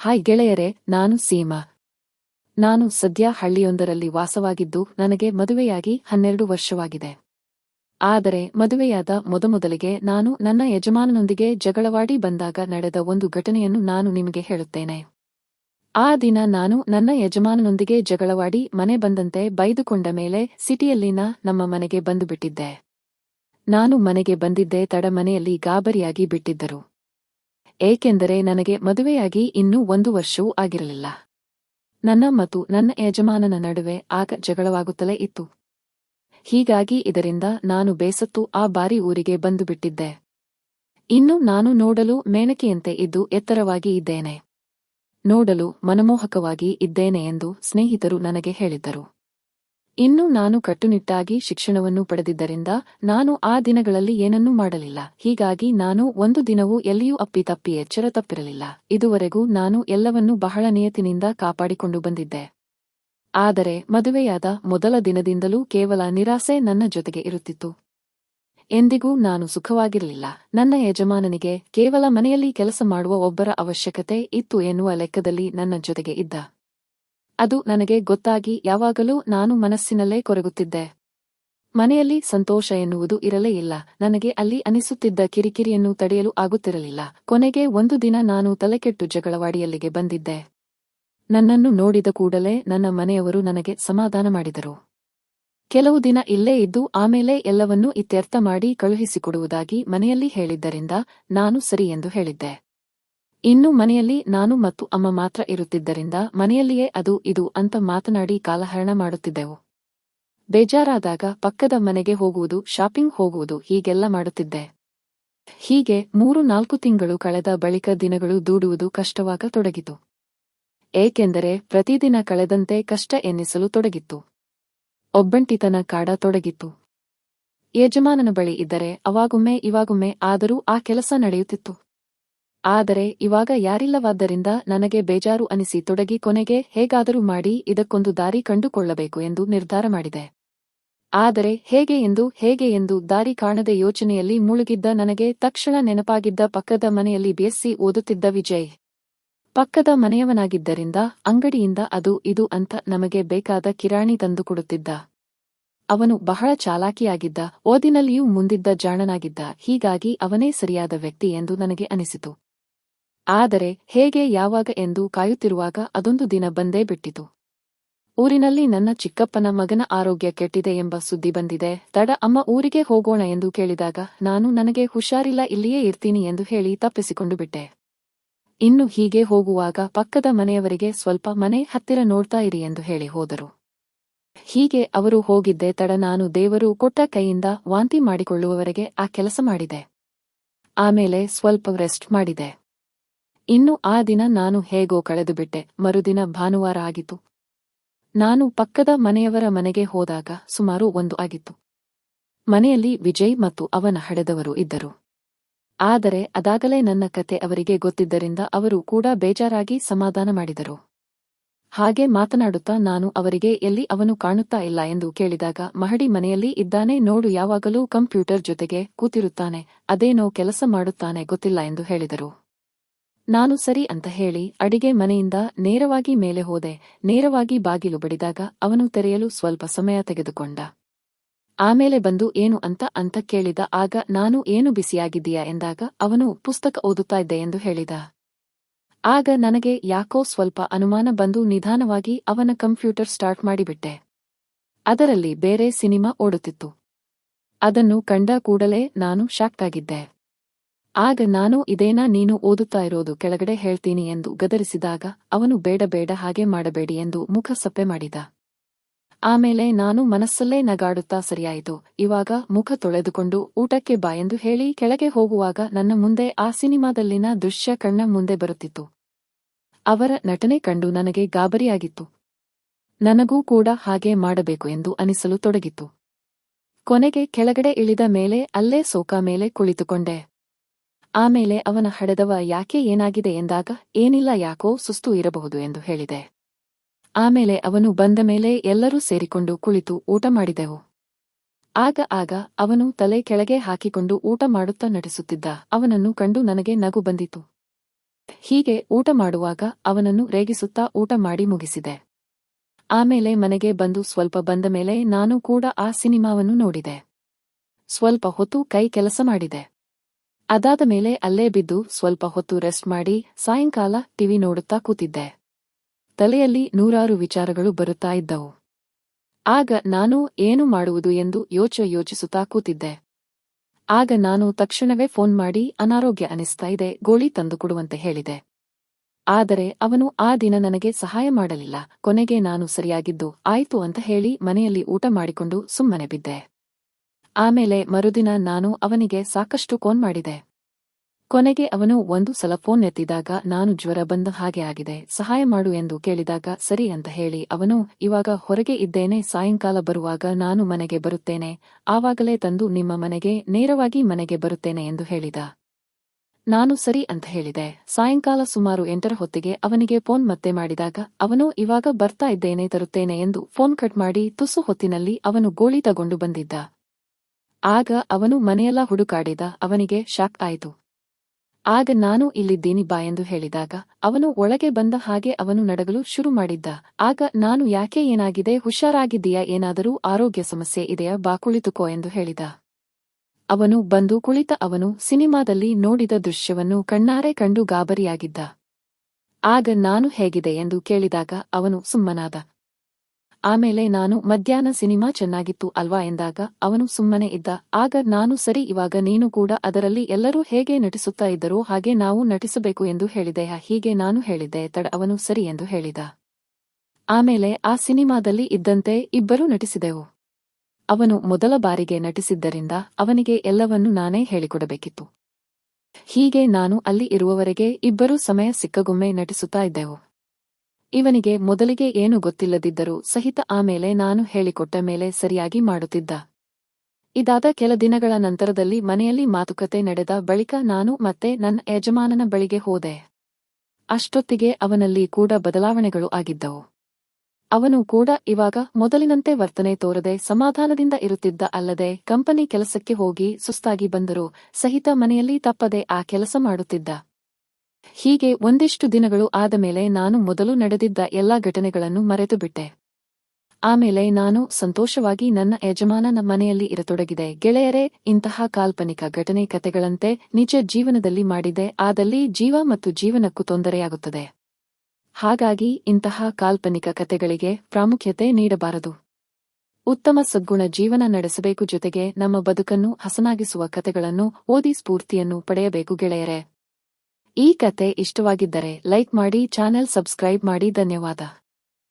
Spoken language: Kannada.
ಹಾಯ್ ಗೆಳೆಯರೇ, ನಾನು ಸೀಮಾ. ನಾನು ಸದ್ಯ ಹಳ್ಳಿಯೊಂದರಲ್ಲಿ ವಾಸವಾಗಿದ್ದು ನನಗೆ ಮದುವೆಯಾಗಿ ಹನ್ನೆರಡು ವರ್ಷವಾಗಿದೆ. ಆದರೆ ಮದುವೆಯಾದ ಮೊದಮೊದಲಿಗೆ ನಾನು ನನ್ನ ಯಜಮಾನನೊಂದಿಗೆ ಜಗಳವಾಡಿ ಬಂದಾಗ ನಡೆದ ಒಂದು ಘಟನೆಯನ್ನು ನಾನು ನಿಮಗೆ ಹೇಳುತ್ತೇನೆ. ಆ ದಿನ ನಾನು ನನ್ನ ಯಜಮಾನನೊಂದಿಗೆ ಜಗಳವಾಡಿ ಮನೆ ಬಂದಂತೆ ಬೈದುಕೊಂಡ ಮೇಲೆ ಸಿಟಿಯಲ್ಲಿನ ನಮ್ಮ ಮನೆಗೆ ಬಂದುಬಿಟ್ಟಿದ್ದೆ. ನಾನು ಮನೆಗೆ ಬಂದಿದ್ದೆ ತಡ ಮನೆಯಲ್ಲಿ ಗಾಬರಿಯಾಗಿ ಬಿಟ್ಟಿದ್ದರು. ಏಕೆಂದರೆ ನನಗೆ ಮದುವೆಯಾಗಿ ಇನ್ನೂ ಒಂದು ವರ್ಷವೂ ಆಗಿರಲಿಲ್ಲ. ನನ್ನ ಮತ್ತು ನನ್ನ ಯಜಮಾನನ ನಡುವೆ ಆಗ ಜಗಳವಾಗುತ್ತಲೇ ಇತ್ತು. ಹೀಗಾಗಿ ಇದರಿಂದ ನಾನು ಬೇಸತ್ತು ಆ ಬಾರಿ ಊರಿಗೆ ಬಂದು ಬಿಟ್ಟಿದ್ದೆ ಇನ್ನು ನಾನು ನೋಡಲು ಮೇನಕೆಯಂತೆ ಇದ್ದು ಎತ್ತರವಾಗಿ ಇದ್ದೇನೆ. ನೋಡಲು ಮನಮೋಹಕವಾಗಿ ಇದ್ದೇನೆ ಎಂದು ಸ್ನೇಹಿತರು ನನಗೆ ಹೇಳಿದ್ದರು. ಇನ್ನು ನಾನು ಕಟ್ಟುನಿಟ್ಟಾಗಿ ಶಿಕ್ಷಣವನ್ನು ಪಡೆದಿದ್ದರಿಂದ ನಾನು ಆ ದಿನಗಳಲ್ಲಿ ಏನನ್ನೂ ಮಾಡಲಿಲ್ಲ. ಹೀಗಾಗಿ ನಾನು ಒಂದು ದಿನವೂ ಎಲ್ಲಿಯೂ ಅಪ್ಪಿತಪ್ಪಿ ಎಚ್ಚರ ತಪ್ಪಿರಲಿಲ್ಲ. ಇದುವರೆಗೂ ನಾನು ಎಲ್ಲವನ್ನೂ ಬಹಳ ನಿಯತಿನಿಂದ ಕಾಪಾಡಿಕೊಂಡು ಬಂದಿದ್ದೆ. ಆದರೆ ಮದುವೆಯಾದ ಮೊದಲ ದಿನದಿಂದಲೂ ಕೇವಲ ನಿರಾಸೆ ನನ್ನ ಜೊತೆಗೆ ಇರುತ್ತಿತ್ತು. ಎಂದಿಗೂ ನಾನು ಸುಖವಾಗಿರಲಿಲ್ಲ. ನನ್ನ ಯಜಮಾನನಿಗೆ ಕೇವಲ ಮನೆಯಲ್ಲಿ ಕೆಲಸ ಮಾಡುವ ಒಬ್ಬರ ಅವಶ್ಯಕತೆ ಇತ್ತು ಎನ್ನುವ ಲೆಕ್ಕದಲ್ಲಿ ನನ್ನ ಜೊತೆಗೆ ಇದ್ದ. ಅದು ನನಗೆ ಗೊತ್ತಾಗಿ ಯಾವಾಗಲೂ ನಾನು ಮನಸ್ಸಿನಲ್ಲೇ ಕೊರಗುತ್ತಿದ್ದೆ. ಮನೆಯಲ್ಲಿ ಸಂತೋಷ ಎನ್ನುವುದು ಇರಲೇ ಇಲ್ಲ. ನನಗೆ ಅಲ್ಲಿ ಅನಿಸುತ್ತಿದ್ದ ಕಿರಿಕಿರಿಯನ್ನು ತಡೆಯಲು ಆಗುತ್ತಿರಲಿಲ್ಲ. ಕೊನೆಗೆ ಒಂದು ದಿನ ನಾನು ತಲೆಕೆಟ್ಟು ಜಗಳವಾಡಿಯಲ್ಲಿಗೆ ಬಂದಿದ್ದೆ. ನನ್ನನ್ನು ನೋಡಿದ ಕೂಡಲೇ ನನ್ನ ಮನೆಯವರು ನನಗೆ ಸಮಾಧಾನ ಮಾಡಿದರು. ಕೆಲವು ದಿನ ಇಲ್ಲೇ ಇದ್ದು ಆಮೇಲೆ ಎಲ್ಲವನ್ನೂ ಇತ್ಯರ್ಥ ಮಾಡಿ ಕಳುಹಿಸಿಕೊಡುವುದಾಗಿ ಮನೆಯಲ್ಲಿ ಹೇಳಿದ್ದರಿಂದ ನಾನು ಸರಿ ಎಂದು ಹೇಳಿದ್ದೆ. ಇನ್ನು ಮನೆಯಲ್ಲಿ ನಾನು ಮತ್ತು ಅಮ್ಮ ಮಾತ್ರ ಇರುತ್ತಿದ್ದರಿಂದ ಮನೆಯಲ್ಲಿಯೇ ಅದು ಇದು ಅಂತ ಮಾತನಾಡಿ ಕಾಲಹರಣ ಮಾಡುತ್ತಿದ್ದೆವು. ಬೇಜಾರಾದಾಗ ಪಕ್ಕದ ಮನೆಗೆ ಹೋಗುವುದು, ಶಾಪಿಂಗ್ ಹೋಗುವುದು ಹೀಗೆಲ್ಲ ಮಾಡುತ್ತಿದ್ದೆ. ಹೀಗೆ ಮೂರು ನಾಲ್ಕು ತಿಂಗಳು ಕಳೆದ ಬಳಿಕ ದಿನಗಳು ದೂಡುವುದು ಕಷ್ಟವಾಗ ತೊಡಗಿತು. ಏಕೆಂದರೆ ಪ್ರತಿದಿನ ಕಳೆದಂತೆ ಕಷ್ಟ ಎನ್ನಿಸಲು ತೊಡಗಿತ್ತು. ಒಬ್ಬಂಟಿತನ ಕಾಡ ತೊಡಗಿತ್ತು. ಯಜಮಾನನ ಬಳಿ ಇದ್ದರೆ ಅವಾಗೊಮ್ಮೆ ಇವಾಗೊಮ್ಮೆ ಆದರೂ ಆ ಕೆಲಸ ನಡೆಯುತ್ತಿತ್ತು. ಆದರೆ ಇವಾಗ ಯಾರಿಲ್ಲವಾದ್ದರಿಂದ ನನಗೆ ಬೇಜಾರು ಅನಿಸಿ ತೊಡಗಿ ಕೊನೆಗೆ ಹೇಗಾದರೂ ಮಾಡಿ ಇದಕ್ಕೊಂದು ದಾರಿ ಕಂಡುಕೊಳ್ಳಬೇಕು ಎಂದು ನಿರ್ಧಾರ ಮಾಡಿದೆ. ಆದರೆ ಹೇಗೆ ಎಂದು ಹೇಗೆ ಎಂದು ದಾರಿ ಕಾಣದೆ ಯೋಚನೆಯಲ್ಲಿ ಮುಳುಗಿದ್ದ ನನಗೆ ತಕ್ಷಣ ನೆನಪಾಗಿದ್ದ ಪಕ್ಕದ ಮನೆಯಲ್ಲಿ ಬಿಎಸ್ಸಿ ಓದುತ್ತಿದ್ದ ವಿಜಯ್. ಪಕ್ಕದ ಮನೆಯವನಾಗಿದ್ದರಿಂದ ಅಂಗಡಿಯಿಂದ ಅದು ಇದು ಅಂತ ನಮಗೆ ಬೇಕಾದ ಕಿರಾಣಿ ತಂದುಕೊಡುತ್ತಿದ್ದ ಅವನು ಬಹಳ ಚಾಲಾಕಿಯಾಗಿದ್ದ, ಓದಿನಲ್ಲಿಯೂ ಮುಂದಿದ್ದ ಜಾಣನಾಗಿದ್ದ, ಹೀಗಾಗಿ ಅವನೇ ಸರಿಯಾದ ವ್ಯಕ್ತಿ ಎಂದು ನನಗೆ ಅನಿಸಿತು. ಆದರೆ ಹೇಗೆ ಯಾವಾಗ ಎಂದು ಕಾಯುತ್ತಿರುವಾಗ ಅದೊಂದು ದಿನ ಬಂದೇ ಬಿಟ್ಟಿತು. ಊರಿನಲ್ಲಿ ನನ್ನ ಚಿಕ್ಕಪ್ಪನ ಮಗನ ಆರೋಗ್ಯ ಕೆಟ್ಟಿದೆ ಎಂಬ ಸುದ್ದಿ ಬಂದಿದೆ. ತಡ, ಅಮ್ಮ ಊರಿಗೆ ಹೋಗೋಣ ಎಂದು ಕೇಳಿದಾಗ ನಾನು ನನಗೆ ಹುಷಾರಿಲ್ಲ, ಇಲ್ಲಿಯೇ ಇರ್ತೀನಿ ಎಂದು ಹೇಳಿ ತಪ್ಪಿಸಿಕೊಂಡು ಬಿಟ್ಟೆ. ಇನ್ನು ಹೀಗೆ ಹೋಗುವಾಗ ಪಕ್ಕದ ಮನೆಯವರಿಗೆ ಸ್ವಲ್ಪ ಮನೆ ಹತ್ತಿರ ನೋಡ್ತಾ ಇರಿ ಎಂದು ಹೇಳಿ ಹೋದರು. ಹೀಗೆ ಅವರು ಹೋಗಿದ್ದೆ, ತಡ, ನಾನು ದೇವರು ಕೊಟ್ಟ ಕೈಯಿಂದ ವಾಂತಿ ಮಾಡಿಕೊಳ್ಳುವವರೆಗೆ ಆ ಕೆಲಸ ಮಾಡಿದೆ. ಆಮೇಲೆ ಸ್ವಲ್ಪ ರೆಸ್ಟ್ ಮಾಡಿದೆ. ಇನ್ನು ಆ ದಿನ ನಾನು ಹೇಗೋ ಕಳೆದುಬಿಟ್ಟೆ. ಮರುದಿನ ಭಾನುವಾರ ಆಗಿತ್ತು. ನಾನು ಪಕ್ಕದ ಮನೆಯವರ ಮನೆಗೆ ಹೋದಾಗ ಸುಮಾರು ಒಂದು ಆಗಿತ್ತು. ಮನೆಯಲ್ಲಿ ವಿಜಯ್ ಮತ್ತು ಅವನ ಹಡೆದವರು ಇದ್ದರು. ಆದರೆ ಅದಾಗಲೇ ನನ್ನ ಕತೆ ಅವರಿಗೆ ಗೊತ್ತಿದ್ದರಿಂದ ಅವರು ಕೂಡ ಬೇಜಾರಾಗಿ ಸಮಾಧಾನ ಮಾಡಿದರು. ಹಾಗೆ ಮಾತನಾಡುತ್ತಾ ನಾನು ಅವರಿಗೆ, ಎಲ್ಲಿ ಅವನು ಕಾಣುತ್ತಾ ಇಲ್ಲ? ಎಂದು ಕೇಳಿದಾಗ ಮಹಡಿ ಮನೆಯಲ್ಲಿ ಇದ್ದಾನೆ, ನೋಡು, ಯಾವಾಗಲೂ ಕಂಪ್ಯೂಟರ್ ಜೊತೆಗೆ ಕೂತಿರುತ್ತಾನೆ. ಅದೇನೋ ಕೆಲಸ ಮಾಡುತ್ತಾನೆ ಗೊತ್ತಿಲ್ಲ ಎಂದು ಹೇಳಿದರು. ನಾನು ಸರಿ ಅಂತ ಹೇಳಿ ಅಡಿಗೆ ಮನೆಯಿಂದ ನೇರವಾಗಿ ಮೇಲೆ ಹೋದೆ. ನೇರವಾಗಿ ಬಾಗಿಲು ಬಡಿದಾಗ ಅವನು ತೆರೆಯಲು ಸ್ವಲ್ಪ ಸಮಯ ತೆಗೆದುಕೊಂಡ. ಆಮೇಲೆ ಬಂದು ಏನು ಅಂತ ಅಂತ ಕೇಳಿದ. ಆಗ ನಾನು ಏನು ಬಿಸಿಯಾಗಿದ್ದೀಯಾ ಎಂದಾಗ ಅವನು ಪುಸ್ತಕ ಓದುತ್ತಾ ಇದ್ದೆ ಎಂದು ಹೇಳಿದ. ಆಗ ನನಗೆ ಯಾಕೋ ಸ್ವಲ್ಪ ಅನುಮಾನ ಬಂದು ನಿಧಾನವಾಗಿ ಅವನ ಕಂಪ್ಯೂಟರ್ ಸ್ಟಾರ್ಟ್ ಮಾಡಿಬಿಟ್ಟೆ. ಅದರಲ್ಲಿ ಬೇರೆ ಸಿನಿಮಾ ಓಡುತ್ತಿತ್ತು. ಅದನ್ನು ಕಂಡ ಕೂಡಲೇ ನಾನು ಶಾಕ್ಟಾಗಿದ್ದೆ ಆಗ ನಾನು ಇದೇನಾ ನೀನು ಓದುತ್ತಾ ಇರೋದು ಕೆಳಗಡೆ ಹೇಳ್ತೀನಿ ಎಂದು ಗದರಿಸಿದಾಗ ಅವನು ಬೇಡ ಬೇಡ ಹಾಗೆ ಮಾಡಬೇಡಿ ಎಂದು ಮುಖ ಸಪ್ಪೆ ಮಾಡಿದ. ಆಮೇಲೆ ನಾನು ಮನಸ್ಸಲ್ಲೇ ನಗಾಡುತ್ತಾ ಸರಿಯಾಯಿತು. ಇವಾಗ ಮುಖ ತೊಳೆದುಕೊಂಡು ಊಟಕ್ಕೆ ಬಾ ಎಂದು ಹೇಳಿ ಕೆಳಗೆ ಹೋಗುವಾಗ ನನ್ನ ಮುಂದೆ ಆ ಸಿನಿಮಾದಲ್ಲಿನ ದೃಶ್ಯ ಕಣ್ಣ ಮುಂದೆ ಬರುತ್ತಿತ್ತು. ಅವರ ನಟನೆ ಕಂಡು ನನಗೆ ಗಾಬರಿಯಾಗಿತ್ತು. ನನಗೂ ಕೂಡ ಹಾಗೆ ಮಾಡಬೇಕು ಎಂದು ಅನಿಸಲು ತೊಡಗಿತ್ತು. ಕೊನೆಗೆ ಕೆಳಗಡೆ ಇಳಿದ ಮೇಲೆ ಅಲ್ಲೇ ಸೋಕಾ ಮೇಲೆ ಕುಳಿತುಕೊಂಡೆ. ಆಮೇಲೆ ಅವನ ಹಡೆದವ ಯಾಕೆ ಏನಾಗಿದೆ ಎಂದಾಗ, ಏನಿಲ್ಲ ಯಾಕೋ ಸುಸ್ತು ಇರಬಹುದು ಎಂದು ಹೇಳಿದೆ. ಆಮೇಲೆ ಅವನು ಬಂದ ಮೇಲೆ ಎಲ್ಲರೂ ಸೇರಿಕೊಂಡು ಕುಳಿತು ಊಟ ಮಾಡಿದೆವು. ಆಗ ಆಗ ಅವನು ತಲೆ ಕೆಳಗೆ ಹಾಕಿಕೊಂಡು ಊಟ ಮಾಡುತ್ತಾ ನಡೆಸುತ್ತಿದ್ದ. ಅವನನ್ನು ಕಂಡು ನನಗೆ ನಗು ಬಂದಿತು. ಹೀಗೆ ಊಟ ಮಾಡುವಾಗ ಅವನನ್ನು ರೇಗಿಸುತ್ತಾ ಊಟ ಮಾಡಿ ಮುಗಿಸಿದೆ. ಆಮೇಲೆ ಮನೆಗೆ ಬಂದು ಸ್ವಲ್ಪ ಬಂದ ಮೇಲೆ ನಾನು ಕೂಡ ಆ ಸಿನಿಮಾವನ್ನು ನೋಡಿದೆ. ಸ್ವಲ್ಪ ಹೊತ್ತು ಕೈ ಕೆಲಸ ಮಾಡಿದೆ. ಅದಾದ ಮೇಲೆ ಅಲ್ಲೇ ಬಿದ್ದು ಸ್ವಲ್ಪ ಹೊತ್ತು ರೆಸ್ಟ್ ಮಾಡಿ ಸಾಯಂಕಾಲ ಟಿವಿ ನೋಡುತ್ತಾ ಕೂತಿದ್ದೆ. ತಲೆಯಲ್ಲಿ ನೂರಾರು ವಿಚಾರಗಳು ಬರುತ್ತಾ ಇದ್ದವು. ಆಗ ನಾನು ಏನು ಮಾಡುವುದು ಎಂದು ಯೋಚ ಯೋಚಿಸುತ್ತಾ ಕೂತಿದ್ದೆ. ಆಗ ನಾನು ತಕ್ಷಣವೇ ಫೋನ್ ಮಾಡಿ ಅನಾರೋಗ್ಯ ಅನಿಸ್ತಾ ಇದೆ, ಗೋಳಿ ತಂದುಕೊಡುವಂತೆ ಹೇಳಿದೆ. ಆದರೆ ಅವನು ಆ ದಿನ ನನಗೆ ಸಹಾಯ ಮಾಡಲಿಲ್ಲ, ಕೊನೆಗೆ ನಾನು ಸರಿಯಾಗಿದ್ದು, ಆಯ್ತು ಅಂತ ಹೇಳಿ ಮನೆಯಲ್ಲಿ ಊಟ ಮಾಡಿಕೊಂಡು ಸುಮ್ಮನೆ ಬಿದ್ದೆ. ಆಮೇಲೆ ಮರುದಿನ ನಾನು ಅವನಿಗೆ ಸಾಕಷ್ಟು ಫೋನ್ ಮಾಡಿದೆ. ಕೊನೆಗೆ ಅವನು ಒಂದು ಸಲ ಫೋನ್ ಎತ್ತಿದಾಗ ನಾನು ಜ್ವರ ಬಂದ ಹಾಗೆ ಆಗಿದೆ, ಸಹಾಯ ಮಾಡು ಎಂದು ಕೇಳಿದಾಗ, ಸರಿ ಅಂತ ಹೇಳಿ ಅವನು, ಇವಾಗ ಹೊರಗೆ ಇದ್ದೇನೆ, ಸಾಯಂಕಾಲ ಬರುವಾಗ ನಾನು ಮನೆಗೆ ಬರುತ್ತೇನೆ, ಆವಾಗಲೇ ತಂದು ನಿಮ್ಮ ಮನೆಗೆ, ನೇರವಾಗಿ ಮನೆಗೆ ಬರುತ್ತೇನೆ ಎಂದು ಹೇಳಿದ. ನಾನು ಸರಿ ಅಂತ ಹೇಳಿದೆ, ಸಾಯಂಕಾಲ ಸುಮಾರು ಎಂಟರ ಹೊತ್ತಿಗೆ ಅವನಿಗೆ ಫೋನ್ ಮತ್ತೆ ಮಾಡಿದಾಗ, ಅವನು, ಇವಾಗ ಬರ್ತಾ ಇದ್ದೇನೆ, ತರುತ್ತೇನೆ ಎಂದು ಫೋನ್ ಕಟ್ ಮಾಡಿ ತುಸು ಹೊತ್ತಿನಲ್ಲಿ ಅವನು ಗೋಳಿ ತಗೊಂಡು ಬಂದಿದ್ದ. ಆಗ ಅವನು ಮನೆಯೆಲ್ಲ ಹುಡುಕಾಡಿದ, ಅವನಿಗೆ ಶಾಕ್ ಆಯಿತು. ಆಗ ನಾನು ಇಲ್ಲಿದ್ದೀನಿ ಬಾ ಎಂದು ಹೇಳಿದಾಗ, ಅವನು ಒಳಗೆ ಬಂದ ಹಾಗೆ ಅವನು ನಡಗಲು ಶುರು ಮಾಡಿದ್ದ. ಆಗ ನಾನು ಯಾಕೆ ಏನಾಗಿದೆ, ಹುಷಾರಾಗಿದ್ದೀಯಾ, ಏನಾದರೂ ಆರೋಗ್ಯ ಸಮಸ್ಯೆ ಇದೆಯಾ, ಬಾ ಕುಳಿತುಕೋ ಎಂದು ಹೇಳಿದ. ಅವನು ಬಂದು ಕುಳಿತ ಅವನು ಸಿನಿಮಾದಲ್ಲಿ ನೋಡಿದ ದೃಶ್ಯವನ್ನು ಕಣ್ಣಾರೆ ಕಂಡು ಗಾಬರಿಯಾಗಿದ್ದ. ಆಗ ನಾನು ಹೇಗಿದೆ ಎಂದು ಕೇಳಿದಾಗ ಅವನು ಸುಮ್ಮನಾದ. ಆಮೇಲೆ ನಾನು ಮಧ್ಯಾಹ್ನ ಸಿನಿಮಾ ಚೆನ್ನಾಗಿತ್ತು ಅಲ್ವಾ ಎಂದಾಗ ಅವನು ಸುಮ್ಮನೆ ಇದ್ದ. ಆಗ ನಾನು ಸರಿ ಇವಾಗ ನೀನು ಕೂಡ ಅದರಲ್ಲಿ ಎಲ್ಲರೂ ಹೇಗೆ ನಟಿಸುತ್ತಾ ಇದ್ದರೋ ಹಾಗೆ ನಾವು ನಟಿಸಬೇಕು ಎಂದು ಹೇಳಿದೆ. ಹೀಗೆ ನಾನು ಹೇಳಿದ್ದೆ ತಡ, ಅವನು ಸರಿ ಎಂದು ಹೇಳಿದ. ಆಮೇಲೆ ಆ ಸಿನಿಮಾದಲ್ಲಿ ಇದ್ದಂತೆ ಇಬ್ಬರೂ ನಟಿಸಿದೆವು. ಅವನು ಮೊದಲ ಬಾರಿಗೆ ನಟಿಸಿದ್ದರಿಂದ ಅವನಿಗೆ ಎಲ್ಲವನ್ನೂ ನಾನೇ ಹೇಳಿಕೊಡಬೇಕಿತ್ತು. ಹೀಗೆ ನಾನು ಅಲ್ಲಿ ಇರುವವರೆಗೆ ಇಬ್ಬರೂ ಸಮಯ ಸಿಕ್ಕಗೊಮ್ಮೆ ನಟಿಸುತ್ತಾ ಇದ್ದೆವು. ಇವನಿಗೆ ಮೊದಲಿಗೆ ಏನು ಗೊತ್ತಿಲ್ಲದಿದ್ದರೂ ಸಹಿತ ಆಮೇಲೆ ನಾನು ಹೇಳಿಕೊಟ್ಟ ಮೇಲೆ ಸರಿಯಾಗಿ ಮಾಡುತ್ತಿದ್ದ. ಇದಾದ ಕೆಲ ದಿನಗಳ ನಂತರದಲ್ಲಿ ಮನೆಯಲ್ಲಿ ಮಾತುಕತೆ ನಡೆದ ಬಳಿಕ ನಾನು ಮತ್ತೆ ನನ್ನ ಯಜಮಾನನ ಬಳಿಗೆ ಹೋದೆ. ಅಷ್ಟೊತ್ತಿಗೆ ಅವನಲ್ಲಿ ಕೂಡ ಬದಲಾವಣೆಗಳು ಆಗಿದ್ದವು. ಅವನು ಕೂಡ ಇವಾಗ ಮೊದಲಿನಂತೆ ವರ್ತನೆ ತೋರದೆ ಸಮಾಧಾನದಿಂದ ಇರುತ್ತಿದ್ದ ಅಲ್ಲದೆ ಕಂಪನಿ ಕೆಲಸಕ್ಕೆ ಹೋಗಿ ಸುಸ್ತಾಗಿ ಬಂದರೂ ಸಹಿತ ಮನೆಯಲ್ಲಿ ತಪ್ಪದೆ ಆ ಕೆಲಸ ಮಾಡುತ್ತಿದ್ದ. ಹೀಗೆ ಒಂದಿಷ್ಟು ದಿನಗಳು ಆದ ಮೇಲೆ ನಾನು ಮೊದಲು ನಡೆದಿದ್ದ ಎಲ್ಲಾ ಘಟನೆಗಳನ್ನು ಮರೆತು ಬಿಟ್ಟೆ ಆಮೇಲೆ ನಾನು ಸಂತೋಷವಾಗಿ ನನ್ನ ಯಜಮಾನನ ಮನೆಯಲ್ಲಿ ಇರತೊಡಗಿದೆ. ಗೆಳೆಯರೇ, ಇಂತಹ ಕಾಲ್ಪನಿಕ ಘಟನೆ ಕಥೆಗಳಂತೆ ನಿಜ ಜೀವನದಲ್ಲಿ ಮಾಡಿದೆ. ಆದಲ್ಲಿ ಜೀವ ಮತ್ತು ಜೀವನಕ್ಕೂ ತೊಂದರೆಯಾಗುತ್ತದೆ. ಹಾಗಾಗಿ ಇಂತಹ ಕಾಲ್ಪನಿಕ ಕತೆಗಳಿಗೆ ಪ್ರಾಮುಖ್ಯತೆ ನೀಡಬಾರದು. ಉತ್ತಮ ಸದ್ಗುಣ ಜೀವನ ನಡೆಸಬೇಕು ಜೊತೆಗೆ ನಮ್ಮ ಬದುಕನ್ನು ಹಸನಾಗಿಸುವ ಕತೆಗಳನ್ನು ಓದಿ ಸ್ಫೂರ್ತಿಯನ್ನು ಪಡೆಯಬೇಕು ಗೆಳೆಯರೇ. ಈ ಕತೆ ಇಷ್ಟವಾಗಿದ್ದರೆ ಲೈಕ್ ಮಾಡಿ ಚಾನೆಲ್ ಸಬ್ಸ್ಕ್ರೈಬ್ ಮಾಡಿ ಧನ್ಯವಾದ.